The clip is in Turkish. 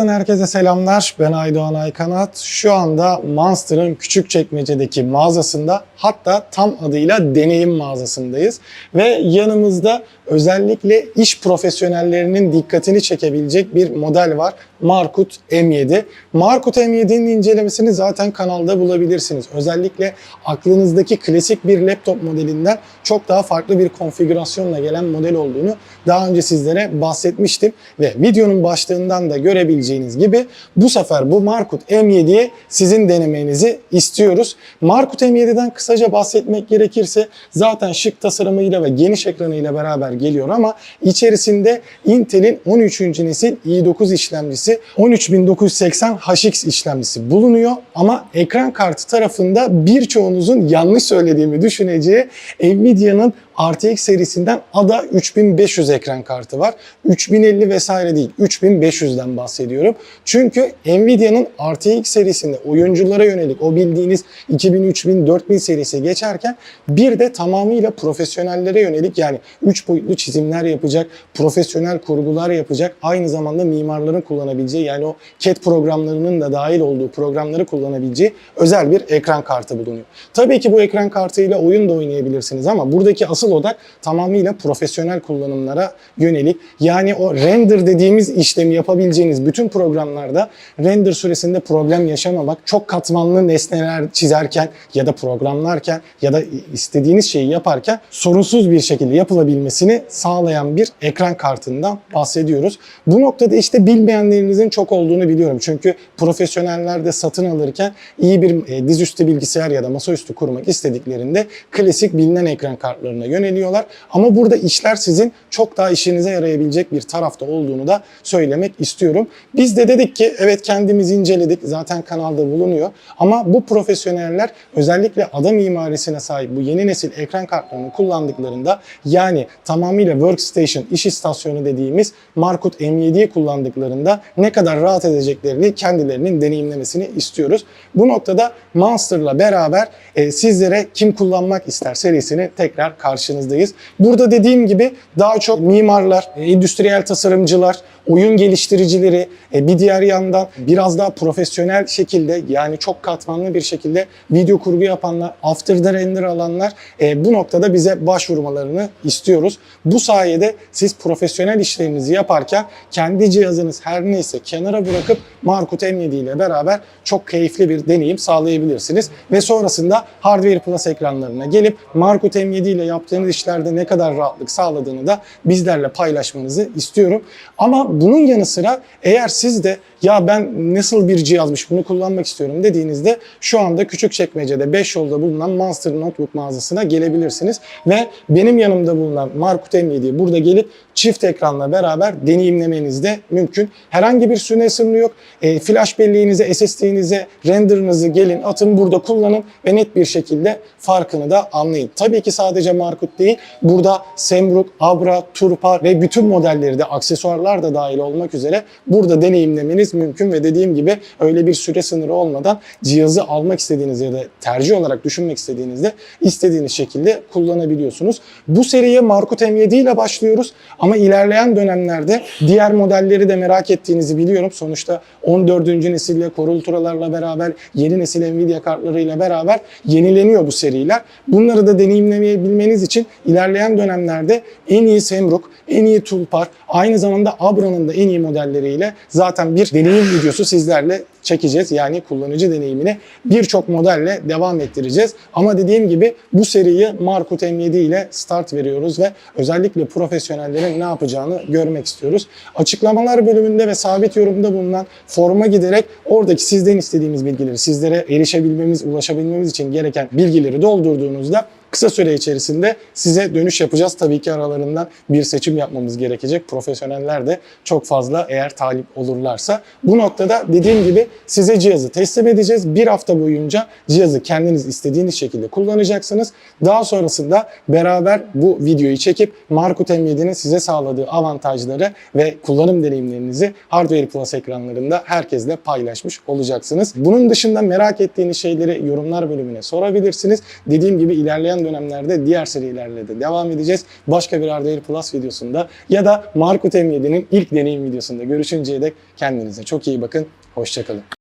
Kanat'tan herkese selamlar. Ben Aydoğan Aykanat. Şu anda Monster'ın Küçükçekmece'deki mağazasında hatta tam adıyla deneyim mağazasındayız. Ve yanımızda özellikle iş profesyonellerinin dikkatini çekebilecek bir model var. Markut M7. Markut M7'nin incelemesini zaten kanalda bulabilirsiniz. Özellikle aklınızdaki klasik bir laptop modelinden çok daha farklı bir konfigürasyonla gelen model olduğunu daha önce sizlere bahsetmiştim. Ve videonun başlığından da görebileceğiniz gibi bu sefer bu Markut M7'yi sizin denemenizi istiyoruz. Markut M7'den kısaca bahsetmek gerekirse zaten şık tasarımıyla ve geniş ekranıyla beraber geliyor ama içerisinde Intel'in 13. nesil i9 işlemcisi 13980 HX işlemcisi bulunuyor ama ekran kartı tarafında birçoğunuzun yanlış söylediğimi düşüneceği Nvidia'nın RTX serisinden ADA 3500 ekran kartı var. 3050 vesaire değil, 3500'den bahsediyorum. Çünkü Nvidia'nın RTX serisinde oyunculara yönelik o bildiğiniz 2000, 3000, 4000 serisi geçerken bir de tamamıyla profesyonellere yönelik yani 3 boyutlu çizimler yapacak, profesyonel kurgular yapacak, aynı zamanda mimarların kullanabileceği yani o CAD programlarının da dahil olduğu programları kullanabileceği özel bir ekran kartı bulunuyor. Tabii ki bu ekran kartıyla oyun da oynayabilirsiniz ama buradaki asıl odak tamamıyla profesyonel kullanımlara yönelik. Yani o render dediğimiz işlemi yapabileceğiniz bütün programlarda render süresinde problem yaşamamak, çok katmanlı nesneler çizerken ya da programlarken ya da istediğiniz şeyi yaparken sorunsuz bir şekilde yapılabilmesini sağlayan bir ekran kartından bahsediyoruz. Bu noktada işte bilmeyenlerinizin çok olduğunu biliyorum. Çünkü profesyoneller de satın alırken iyi bir e, dizüstü bilgisayar ya da masaüstü kurmak istediklerinde klasik bilinen ekran kartlarına yöneliyorlar. Ama burada işler sizin çok daha işinize yarayabilecek bir tarafta olduğunu da söylemek istiyorum. Biz de dedik ki evet kendimiz inceledik. Zaten kanalda bulunuyor. Ama bu profesyoneller özellikle ada mimarisine sahip bu yeni nesil ekran kartlarını kullandıklarında yani tamamıyla workstation, iş istasyonu dediğimiz Markut M7'yi kullandıklarında ne kadar rahat edeceklerini kendilerinin deneyimlemesini istiyoruz. Bu noktada Monster'la beraber e, sizlere kim kullanmak ister serisini tekrar karşınızdayız. Burada dediğim gibi daha çok mimarlar, e, endüstriyel tasarımcılar, oyun geliştiricileri, e, bir diğer yandan biraz daha profesyonel şekilde yani çok katmanlı bir şekilde video kurgu yapanlar, after'da render alanlar e, bu noktada bize başvurmalarını istiyoruz. Bu sayede siz profesyonel işlerinizi yaparken kendi cihazınız her neyse kenara bırakıp Markut M7 ile beraber çok keyifli bir deneyim sağlayabilirsiniz. Ve sonrasında Hardware Plus ekranlarına gelip Markut M7 ile yaptığınız işlerde ne kadar rahatlık sağladığını da bizlerle paylaşmanızı istiyorum. Ama bunun yanı sıra eğer siz de ya ben nasıl bir cihazmış bunu kullanmak istiyorum dediğinizde şu anda Küçükçekmece'de 5 yolda bulunan Monster Notebook mağazasına gelebilirsiniz. Ve benim yanımda bulunan Markut M7'yi burada gelip çift ekranla beraber deneyimlemeniz de mümkün. Herhangi bir süre sınırı yok. E, flash belleğinize, SSD'nize, renderınızı gelin atın burada kullanın ve net bir şekilde farkını da anlayın. Tabii ki sadece Markut değil. Burada Semruk, Abra, Turpa ve bütün modelleri de aksesuarlar da dahil olmak üzere burada deneyimlemeniz mümkün ve dediğim gibi öyle bir süre sınırı olmadan cihazı almak istediğiniz ya da tercih olarak düşünmek istediğinizde istediğiniz şekilde kullanabiliyorsunuz. Bu seriye Markut M7 ile başlıyoruz ama ilerleyen dönemlerde diğer modelleri de merak ettiğinizi biliyorum. Sonuçta 14. nesille Core Ultra'larla beraber yeni nesil Nvidia kartlarıyla beraber yenileniyor bu seriler. Bunları da deneyimleyebilmeniz için ilerleyen dönemlerde en iyi Semruk, en iyi Tulpar, aynı zamanda Abra'nın da en iyi modelleriyle zaten bir deneyim videosu sizlerle çekeceğiz. Yani kullanıcı deneyimini birçok modelle devam ettireceğiz. Ama dediğim gibi bu seriyi Markut M7 ile start veriyoruz ve özellikle profesyonellerin ne yapacağını görmek istiyoruz. Açıklamalar bölümünde ve sabit yorumda bulunan forma giderek oradaki sizden istediğimiz bilgileri, sizlere erişebilmemiz, ulaşabilmemiz için gereken bilgileri doldurduğunuzda kısa süre içerisinde size dönüş yapacağız. Tabii ki aralarından bir seçim yapmamız gerekecek. Profesyoneller de çok fazla eğer talip olurlarsa. Bu noktada dediğim gibi size cihazı teslim edeceğiz. Bir hafta boyunca cihazı kendiniz istediğiniz şekilde kullanacaksınız. Daha sonrasında beraber bu videoyu çekip Markut M7'nin size sağladığı avantajları ve kullanım deneyimlerinizi Hardware Plus ekranlarında herkesle paylaşmış olacaksınız. Bunun dışında merak ettiğiniz şeyleri yorumlar bölümüne sorabilirsiniz. Dediğim gibi ilerleyen dönemlerde diğer serilerle de devam edeceğiz. Başka bir Ardail Plus videosunda ya da Markut M7'nin ilk deneyim videosunda görüşünceye dek kendinize çok iyi bakın. Hoşçakalın.